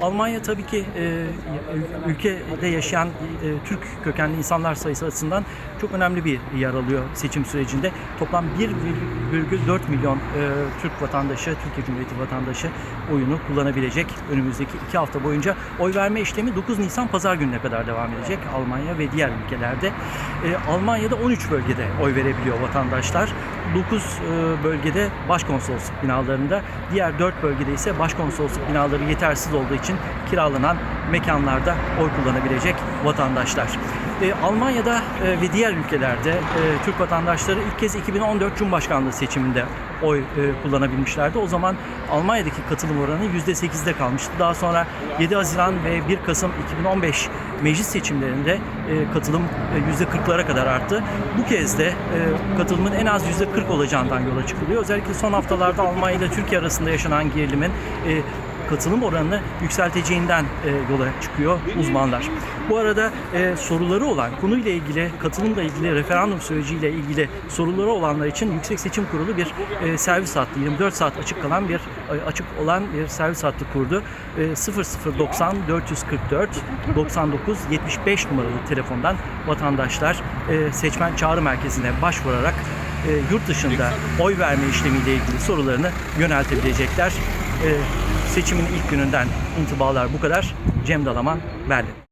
Almanya tabii ki e, ülkede yaşayan e, Türk kökenli insanlar sayısı açısından çok önemli bir yer alıyor seçim sürecinde. Toplam 1,4 milyon e, Türk vatandaşı, Türkiye Cumhuriyeti vatandaşı oyunu kullanabilecek. Önümüzdeki iki hafta boyunca oy verme işlemi 9 Nisan Pazar gününe kadar devam edecek Almanya ve diğer ülkelerde. E, Almanya'da 13 bölgede oy verebiliyor vatandaşlar. 9 e, bölgede başkonsolosluk binalarında, diğer 4 bölgede ise başkonsolosluk binaları yetersiz olduğu için kiralanan mekanlarda oy kullanabilecek vatandaşlar. E, Almanya'da e, ve diğer ülkelerde e, Türk vatandaşları ilk kez 2014 Cumhurbaşkanlığı seçiminde oy e, kullanabilmişlerdi. O zaman Almanya'daki katılım oranı %8'de kalmıştı. Daha sonra 7 Haziran ve 1 Kasım 2015 meclis seçimlerinde e, katılım e, %40'lara kadar arttı. Bu kez de e, katılımın en az %40 olacağından yola çıkılıyor. Özellikle son haftalarda Almanya ile Türkiye arasında yaşanan gerilimin e, katılım oranını yükselteceğinden e, yola çıkıyor uzmanlar. Bu arada e, soruları olan konuyla ilgili, katılımla ilgili, referandum süreciyle ilgili soruları olanlar için Yüksek Seçim Kurulu bir e, servis hattı, 24 saat açık kalan bir e, açık olan bir servis hattı kurdu. E, 0090 444 99 75 numaralı telefondan vatandaşlar e, seçmen çağrı merkezine başvurarak e, yurt dışında oy verme işlemiyle ilgili sorularını yöneltebilecekler. E, seçimin ilk gününden intibalar bu kadar. Cem Dalaman, Berlin.